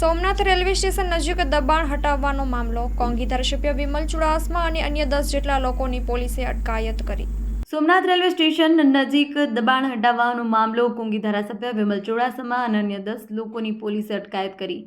Somnath railway station નજીક દબાણ હટાવવાનો મામલો. કોંગી ધારાસભ્ય વિમલ ચુડાસમા અને અન્ય દસ જેટલા લોકોની પોલીસે અટકાયત કરી. સોમનાથ રેલવે સ્ટેશન નજીક દબાણ હટાવવાનો મામલો કોંગી ધારાસભ્ય વિમલ ચુડાસમા અને અન્ય દસ લોકોની પોલીસે અટકાયત કરી.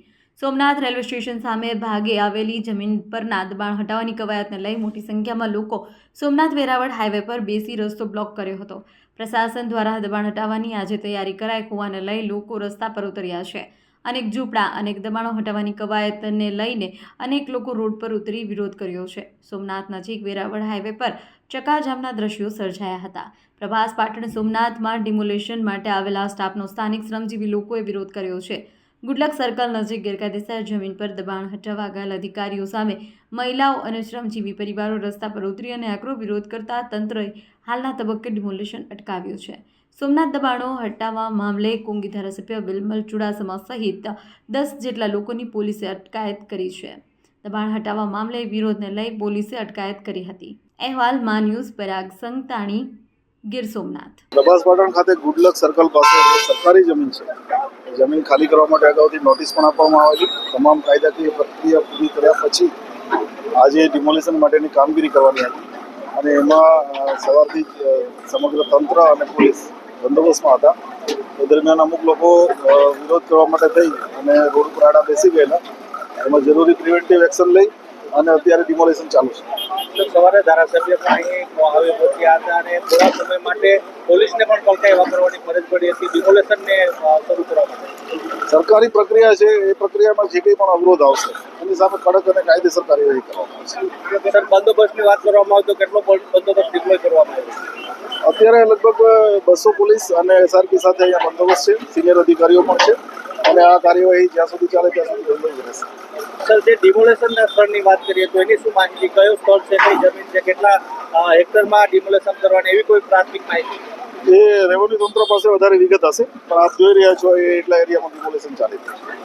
સોમનાથ રેલવે સ્ટેશન સામે ભાગે આવેલી જમીન પરના દબાણ હટાવવાની કવાયતને લઈ મોટી સંખ્યામાં લોકો સોમનાથ વેરાવળ હાઈવે પર બેસી રસ્તો બ્લોક કર્યો હતો. પ્રશાસન દ્વારા દબાણ હટાવવાની આજે તૈયારી કરાઈ હોવાને લઈ લોકો રસ્તા પર ઉતર્યા છે. અનેક ઝૂંપડા, અનેક દબાણો હટાવવાની કવાયતને લઈને અનેક લોકો રોડ પર ઉતરી વિરોધ કર્યો છે. સોમનાથ નજીક વેરાવળ હાઈવે પર ચકાજામના દ્રશ્યો સર્જાયા હતા. પ્રભાસ પાટણ સોમનાથમાં ડિમોલેશન માટે આવેલા સ્ટાફનો સ્થાનિક શ્રમજીવી લોકોએ વિરોધ કર્યો છે. ગુડલક સર્કલ નજીક ગેરકાયદેસર જમીન પર દબાણ હટાવવા ગયેલ અધિકારીઓ સામે મહિલાઓ અને શ્રમજીવી પરિવારો રસ્તા પર ઉતરી અને આકરો વિરોધ કરતા તંત્રએ હાલના તબક્કે ડિમોલેશન અટકાવ્યું છે. સોમનાથ દબાણો હટાવવા મામલે કોંગી ધારાસભ્ય બિલમલ ચુડાસમા સહિત દસ જેટલા લોકોની પોલીસે અટકાયત કરી છે. દબાણ હટાવવા મામલે વિરોધને લઈ પોલીસે અટકાયત કરી હતી. અહેવાલ મા ન્યૂઝ પરાગ સંગતાણી ગીર સોમનાથ. પ્રભાસ ખાતે ગુડલક સર્કલ પાસે સરકારી જમીન છે. જમીન ખાલી કરવા માટે અગાઉથી નોટિસ પણ આપવામાં આવી તમામ કાયદાકીય પ્રક્રિયા પૂરી કર્યા પછી આજે ડિમોલિશન માટેની કામગીરી કરવાની હતી. અને એમાં સવારથી સમગ્ર તંત્ર અને પોલીસ બંદોબસ્તમાં હતા. એ દરમિયાન અમુક લોકો વિરોધ કરવા માટે થઈ અને રોડ ઉપર આડા બેસી ગયેલા. એમાં જરૂરી પ્રિવેન્ટિવ એક્શન લઈ અને અત્યારે ડિમોલેશન ચાલુ છે. સવારે ધારાસભ્ય પણ અહીં આવી પહોંચ્યા હતા અને થોડા સમય માટે પોલીસને પણ પલકાઈ વાપરવાની ફરજ પડી હતી. ડિમોલેશનને શરૂ કરવા માટે. સરકારી પ્રક્રિયા છે એ પ્રક્રિયામાં જે કંઈ પણ અવરોધ આવશે એની સામે કડક અને કાયદેસર કાર્યવાહી કરવામાં આવશે. સર બંદોબસ્તની વાત કરવામાં આવે તો કેટલો બંદોબસ્ત ડિપ્લોય કરવામાં આવ્યો? અત્યારે લગભગ બસો પોલીસ અને એસઆરપી સાથે અહીંયા બંદોબસ્ત છે. સિનિયર અધિકારીઓ પણ છે. અને આ કાર્યવાહી જ્યાં સુધી ચાલે ત્યાં સુધી બંધ રહેશે. સર જે ડિમોલેશનના સ્થળની વાત કરીએ તો એની શું માહિતી? કયો સ્થળ છે? કઈ જમીન છે? કેટલા હેક્ટરમાં ડિમોલેશન કરવાની? એવી કોઈ પ્રાથમિક માહિતી? એ રેવન્યુ તંત્ર પાસે વધારે વિગત હશે પણ આપ જોઈ રહ્યા છો એ એટલા એરિયામાં ડિમોલેશન ચાલી રહ્યું છે.